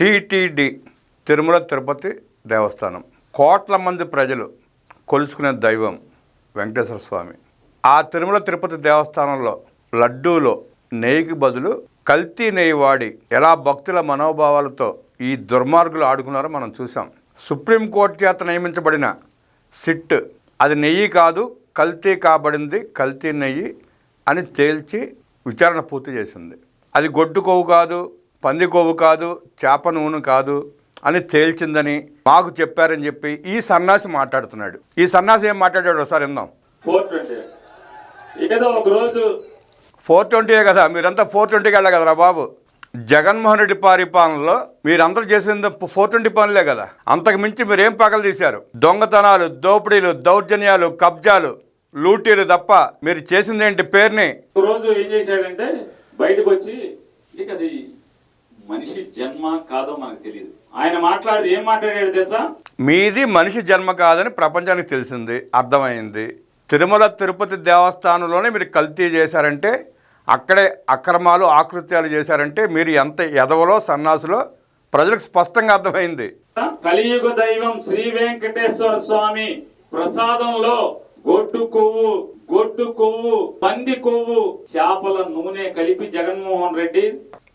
TTD Tirumala Tirupati దేవస్థానం. కోట్ల మంది ప్రజలు కొలుసుకునే దైవం వెంకటేశ్వర స్వామి. ఆ తిరుమల తిరుపతి దేవస్థానంలో లడ్డూలో నెయ్యికి బదులు కల్తీ నెయ్యి వాడి ఎలా భక్తుల మనోభావాలతో ఈ దుర్మార్గులు ఆడుకున్నారో మనం చూసాం సుప్రీంకోర్టు చేత నియమించబడిన సిట్ అది నెయ్యి కాదు కల్తీ కాబడింది కల్తీ నెయ్యి అని తేల్చి విచారణ పూర్తి చేసింది. అది గొడ్డు కొవ్వు కాదు పంది కొవ్వు కాదు చేప నూనె కాదు అని తేల్చిందని మాకు చెప్పారని చెప్పి ఈ సన్నాసి మాట్లాడుతున్నాడు. ఈ సన్నాసి ఏం మాట్లాడాడు ఒకసారి విందాం. Four twenty. ఏదో ఒక రోజు ఫోర్ ట్వంటీయే కదా మీరంతా ఫోర్ ట్వంటీకి వెళ్ళా కదరా బాబు? జగన్మోహన్ రెడ్డి పరిపాలనలో మీరందరూ చేసింది ఫోర్ ట్వంటీ పనులే కదా. అంతకు మించి మీరేం పగలు తీశారు? దొంగతనాలు దోపిడీలు దౌర్జన్యాలు కబ్జాలు లూటీలు తప్ప మీరు చేసింది ఏంటి పేరుని రోజు ఏం చేశాడంటే బయటకు వచ్చి అది మనిషి జన్మ కాదో మనకు తెలియదు ఆయన మాట్లాడి ఏం మాట్లాడాడు తెలుసా? మీది మనిషి జన్మ కాదని ప్రపంచానికి తెలిసింది అర్థమైంది. తిరుమల తిరుపతి దేవస్థానంలోనే మీరు కల్తీ చేశారంటే అక్కడే అక్రమాలు ఆకృత్యాలు చేశారంటే మీరు ఎంత ఎదవలో సన్నాసులో ప్రజలకు స్పష్టంగా అర్థమైంది. కలియుగ దైవం శ్రీ వెంకటేశ్వర స్వామి ప్రసాదంలో గొడ్డు కొవ్వు గొడ్డు కొవ్వు పంది కొవ్వు చేపల నూనె కలిపి జగన్మోహన్ రెడ్డి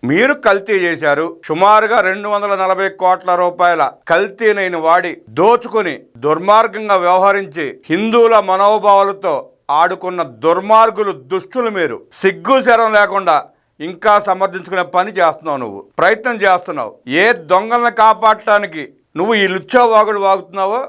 మీరు కల్తీ చేశారు. సుమారుగా రెండు వందల నలభై కోట్ల రూపాయల కల్తీనైన వాడి దోచుకుని దుర్మార్గంగా వ్యవహరించి హిందువుల మనోభావాలతో ఆడుకున్న దుర్మార్గులు దుష్టులు మీరు. సిగ్గు శరం లేకుండా ఇంకా సమర్థించుకునే పని చేస్తున్నావు నువ్వు. ప్రయత్నం చేస్తున్నావు. ఏ దొంగలను కాపాడటానికి నువ్వు ఈ లుచ్చో వాగుడు వాగుతున్నావో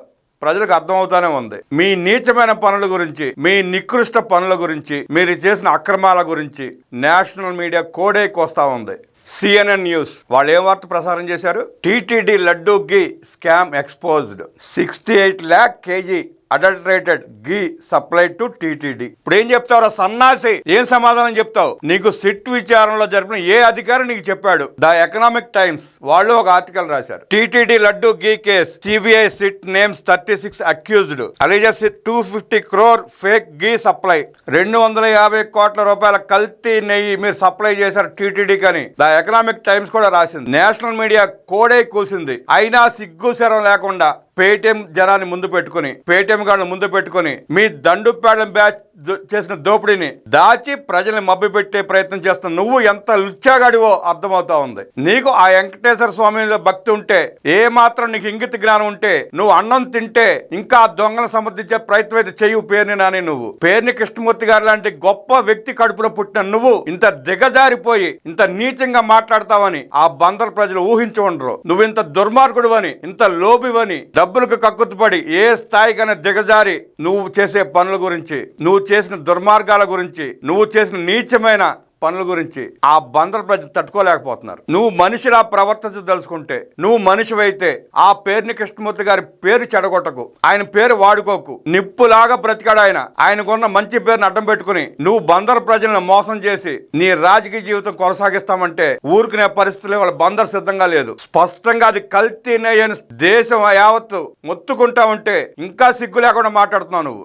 ప్రజలకు అర్థమవుతానే ఉంది. మీ నీచమైన పనుల గురించి మీ నికృష్ట పనుల గురించి మీరు చేసిన అక్రమాల గురించి నేషనల్ మీడియా కోడేకి కోస్తా ఉంది. సిఎన్ఎన్ న్యూస్ వాళ్ళు ఏం వార్త ప్రసారం చేశారు? TTD laddu ghee scam exposed. Sixty eight lakh KG adulterated ghee supply to TTD. ఇప్పుడు ఏం చెప్తావు సన్నాసి? ఏం సమాధానం చెప్తావు? నీకు సిట్ విచారణలో జరిపిన ఏ అధికారి నీకు చెప్పాడు? ద ఎకనామిక్ టైమ్స్ వాళ్ళు ఒక ఆర్టికల్ రాశారు. TTD laddu ghee case CBI SIT names thirty six accused. Alleges two fifty crore fake ghee supply. రెండు వందల యాభై కోట్ల రూపాయల కల్తీ నెయ్యి మీరు సప్లై చేశారు టీటీడీ కని. ద ఎకనామిక్ టైమ్స్ కూడా రాసింది. నేషనల్ మీడియా కోడే కూసింది. అయినా సిగ్గు శరం లేకుండా పేటిఎం జనాన్ని ముందు పెట్టుకుని పేటిఎం గారిని ముందు పెట్టుకుని మీ దండుపేడం బ్యాచ్ చేసిన దోపిడీని దాచి ప్రజల్ని మబ్బి పెట్టే ప్రయత్నం చేస్తున్న నువ్వు ఎంత లుచ్చాగాడివో అర్థమవుతా ఉంది. నీకు ఆ వెంకటేశ్వర స్వామి మీద భక్తి ఉంటే ఏ మాత్రం నీకు ఇంగిత జ్ఞానం ఉంటే నువ్వు అన్నం తింటే ఇంకా దొంగను సమర్థించే ప్రయత్నం అయితే చెయ్యి పేరుని నాని నువ్వు. పేరుని కృష్ణమూర్తి గారు లాంటి గొప్ప వ్యక్తి కడుపున పుట్టిన నువ్వు ఇంత దిగజారిపోయి ఇంత నీచంగా మాట్లాడతావని ఆ బందర్ ప్రజలు ఊహించి ఉండరు. నువ్వు ఇంత దుర్మార్గుడు అని ఇంత లోబివని డబ్బులకు కక్కుతుపడి ఏ స్థాయికైనా దిగజారి నువ్వు చేసే పనుల గురించి నువ్వు చేసిన దుర్మార్గాల గురించి నువ్వు చేసిన నీచమైన పనుల గురించి ఆ బందర్ ప్రజలు తట్టుకోలేకపోతున్నారు. నువ్వు మనిషిలా ప్రవర్తించదలుచుకుంటే నువ్వు మనిషివైతే ఆ పేరుని కృష్ణమూర్తి గారి పేరు చెడగొట్టకు. ఆయన పేరు వాడుకోకు. నిప్పులాగా బ్రతికాడు ఆయన. ఆయనకున్న మంచి పేరుని అడ్డం పెట్టుకుని నువ్వు బందర్ ప్రజలను మోసం చేసి నీ రాజకీయ జీవితం కొనసాగిస్తామంటే ఊరుకునే పరిస్థితులు వాళ్ళ బందర్ సిద్ధంగా లేదు. స్పష్టంగా అది కల్తీనే అని దేశం యావత్తు మొత్తుకుంటా ఉంటే ఇంకా సిగ్గు లేకుండా మాట్లాడుతున్నావు నువ్వు.